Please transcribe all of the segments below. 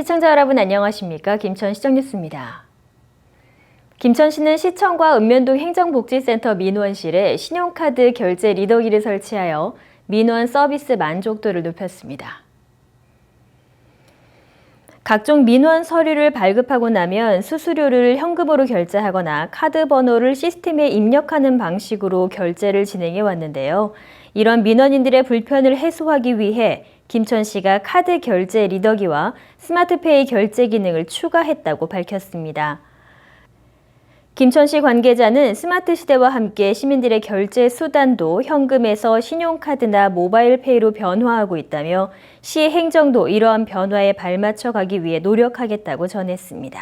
시청자 여러분 안녕하십니까? 김천 시정뉴스입니다. 김천시는 시청과 읍면동 행정복지센터 민원실에 신용카드 결제 리더기를 설치하여 민원 서비스 만족도를 높였습니다. 각종 민원 서류를 발급하고 나면 수수료를 현금으로 결제하거나 카드 번호를 시스템에 입력하는 방식으로 결제를 진행해 왔는데요. 이런 민원인들의 불편을 해소하기 위해 김천시가 카드 결제 리더기와 스마트페이 결제 기능을 추가했다고 밝혔습니다. 김천 시 관계자는 스마트 시대와 함께 시민들의 결제 수단도 현금에서 신용카드나 모바일페이로 변화하고 있다며 시 행정도 이러한 변화에 발맞춰 가기 위해 노력하겠다고 전했습니다.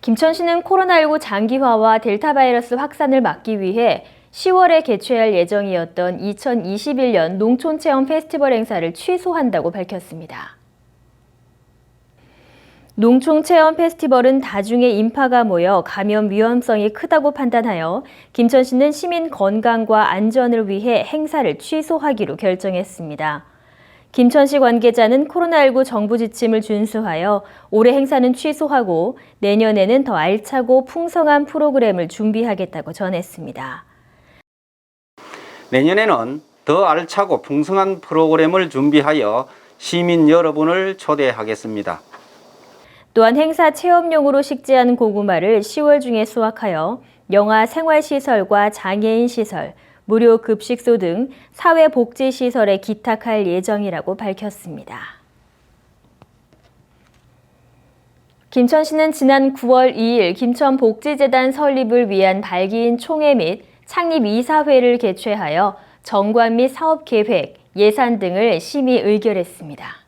김천시는 코로나19 장기화와 델타 바이러스 확산을 막기 위해 10월에 개최할 예정이었던 2021년 농촌체험 페스티벌 행사를 취소한다고 밝혔습니다. 농촌 체험 페스티벌은 다중의 인파가 모여 감염 위험성이 크다고 판단하여 김천시는 시민 건강과 안전을 위해 행사를 취소하기로 결정했습니다. 김천시 관계자는 코로나19 정부 지침을 준수하여 올해 행사는 취소하고 내년에는 더 알차고 풍성한 프로그램을 준비하겠다고 전했습니다. 내년에는 더 알차고 풍성한 프로그램을 준비하여 시민 여러분을 초대하겠습니다. 또한 행사 체험용으로 식재한 고구마를 10월 중에 수확하여 영아 생활시설과 장애인 시설, 무료 급식소 등 사회복지시설에 기탁할 예정이라고 밝혔습니다. 김천 시는 지난 9월 2일 김천복지재단 설립을 위한 발기인 총회 및 창립 이사회를 개최하여 정관 및 사업 계획, 예산 등을 심의 의결했습니다.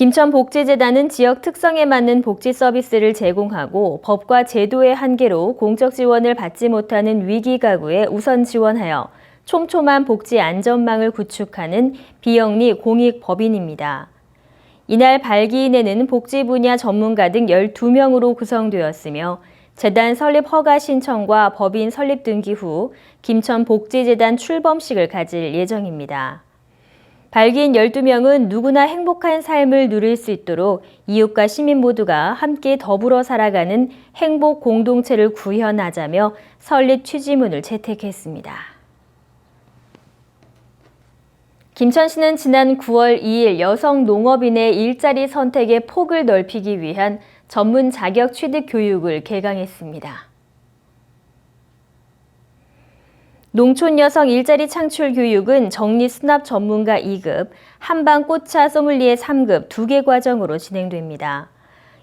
김천복지재단은 지역 특성에 맞는 복지 서비스를 제공하고 법과 제도의 한계로 공적 지원을 받지 못하는 위기 가구에 우선 지원하여 촘촘한 복지 안전망을 구축하는 비영리 공익 법인입니다. 이날 발기인에는 복지 분야 전문가 등 12명으로 구성되었으며 재단 설립 허가 신청과 법인 설립 등기 후 김천복지재단 출범식을 가질 예정입니다. 발기인 12명은 누구나 행복한 삶을 누릴 수 있도록 이웃과 시민 모두가 함께 더불어 살아가는 행복 공동체를 구현하자며 설립 취지문을 채택했습니다. 김천시는 지난 9월 2일 여성 농업인의 일자리 선택의 폭을 넓히기 위한 전문 자격 취득 교육을 개강했습니다. 농촌 여성 일자리 창출 교육은 정리 수납 전문가 2급, 한방 꽃차 소믈리에 3급 두 개 과정으로 진행됩니다.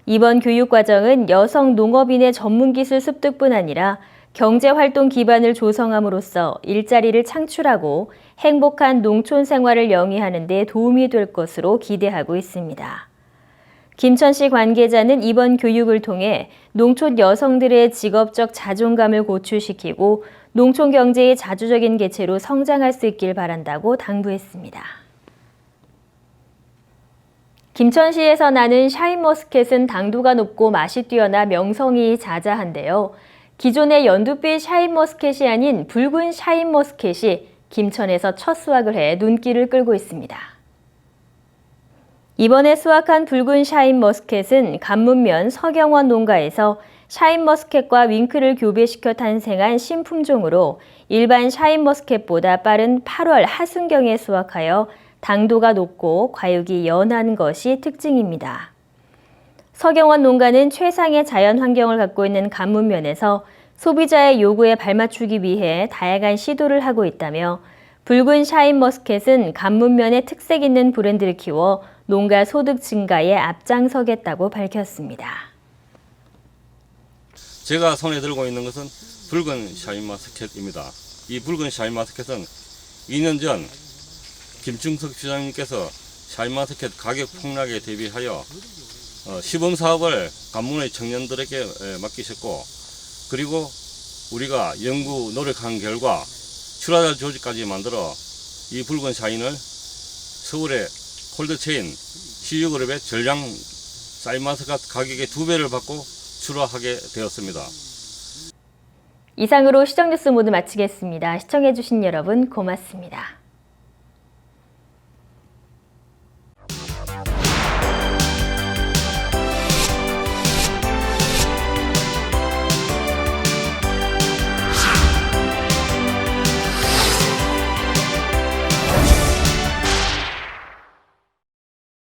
이번 교육 과정은 여성 농업인의 전문 기술 습득뿐 아니라 경제 활동 기반을 조성함으로써 일자리를 창출하고 행복한 농촌 생활을 영위하는 데 도움이 될 것으로 기대하고 있습니다. 김천 시 관계자는 이번 교육을 통해 농촌 여성들의 직업적 자존감을 고취시키고 농촌 경제의 자주적인 개체로 성장할 수 있길 바란다고 당부했습니다. 김천시에서 나는 샤인머스켓은 당도가 높고 맛이 뛰어나 명성이 자자한데요. 기존의 연두빛 샤인머스켓이 아닌 붉은 샤인머스켓이 김천에서 첫 수확을 해 눈길을 끌고 있습니다. 이번에 수확한 붉은 샤인머스켓은 간문면 서경원 농가에서 샤인머스켓과 윙크를 교배시켜 탄생한 신품종으로 일반 샤인머스켓보다 빠른 8월 하순경에 수확하여 당도가 높고 과육이 연한 것이 특징입니다. 서경원 농가는 최상의 자연 환경을 갖고 있는 간문면에서 소비자의 요구에 발맞추기 위해 다양한 시도를 하고 있다며 붉은 샤인머스켓은 간문면의 특색 있는 브랜드를 키워 농가 소득 증가에 앞장서겠다고 밝혔습니다. 제가 손에 들고 있는 것은 붉은 샤인 마스켓입니다. 이 붉은 샤인 마스켓은 2년 전 김충석 시장님께서 샤인 마스켓 가격 폭락에 대비하여 어, 시범 사업을 간문의 청년들에게 에, 맡기셨고 그리고 우리가 연구 노력한 결과 출하자 조직까지 만들어 이 붉은 샤인을 서울의 콜드체인 CU그룹의 전량 샤인 마스켓 가격의 두 배를 받고 출하하게 되었습니다. 이상으로 시정뉴스 모두 마치겠습니다. 시청해주신 여러분 고맙습니다.